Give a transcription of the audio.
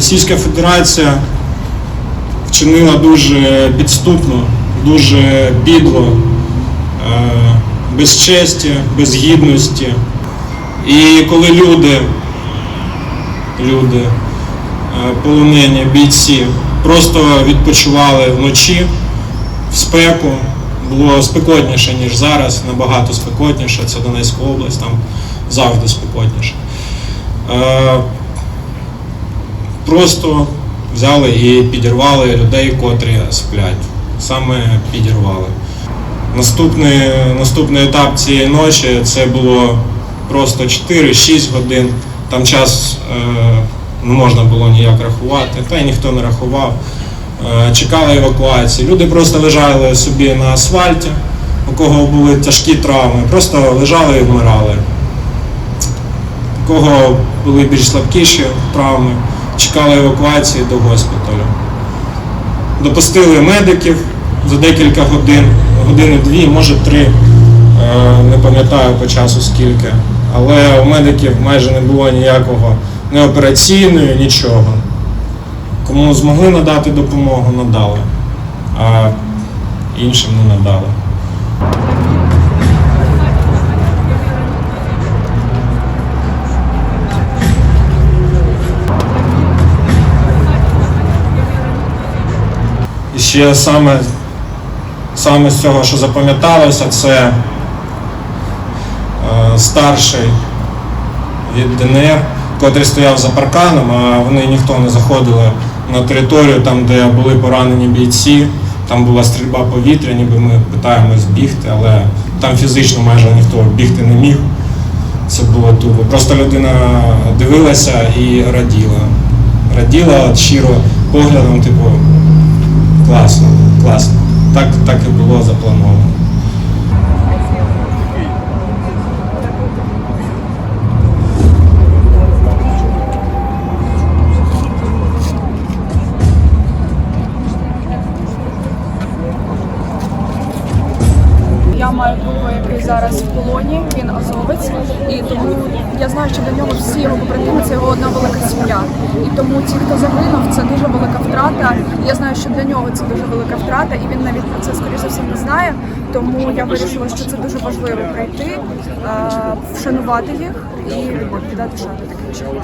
Російська Федерація вчинила дуже підступно, дуже підло, е, без честі, без гідності. І коли люди, люди, е, полонені бійці, просто відпочивали вночі в спеку, було спекотніше, ніж зараз, набагато спекотніше, це Донецька область, там завжди спекотніше. Просто взяли і підірвали людей, котрі сплять. Саме підірвали. Наступний, наступний етап цієї ночі це було просто 4-6 годин. Там час не можна було ніяк рахувати, та й ніхто не рахував. Е, чекали евакуації. Люди просто лежали собі на асфальті, у кого були тяжкі травми, просто лежали і вмирали. У кого були більш слабкіші травми, чекали евакуації до госпіталю. Допустили медиків за декілька годин, години-дві, може три, е, не пам'ятаю по часу скільки. Але у медиків майже не було ніякого ні операційної, нічого. Кому змогли надати допомогу, надали, а іншим не надали. І ще саме, саме з цього, що запам'яталося, це е, старший від ДНР, котрий стояв за парканом, а вони ніхто не заходили на територію, там, де були поранені бійці. Там була стрільба повітря, ніби ми питаємось бігти, але там фізично майже ніхто бігти не міг. Це було тупо. Просто людина дивилася і раділа. Раділа щиро поглядом, типу, класно, класно. Так, так і було заплановано. Я маю друга, який зараз в полоні, він азовець, і тому я знаю, що для нього всі його побратими це його одна велика сім'я. І тому ті, хто загинув, це дуже велика втрата. Я знаю, що для нього це дуже велика втрата, і він навіть про це скоріше за все не знає. Тому я вирішила, що це дуже важливо прийти, вшанувати їх і віддати шану таким чином.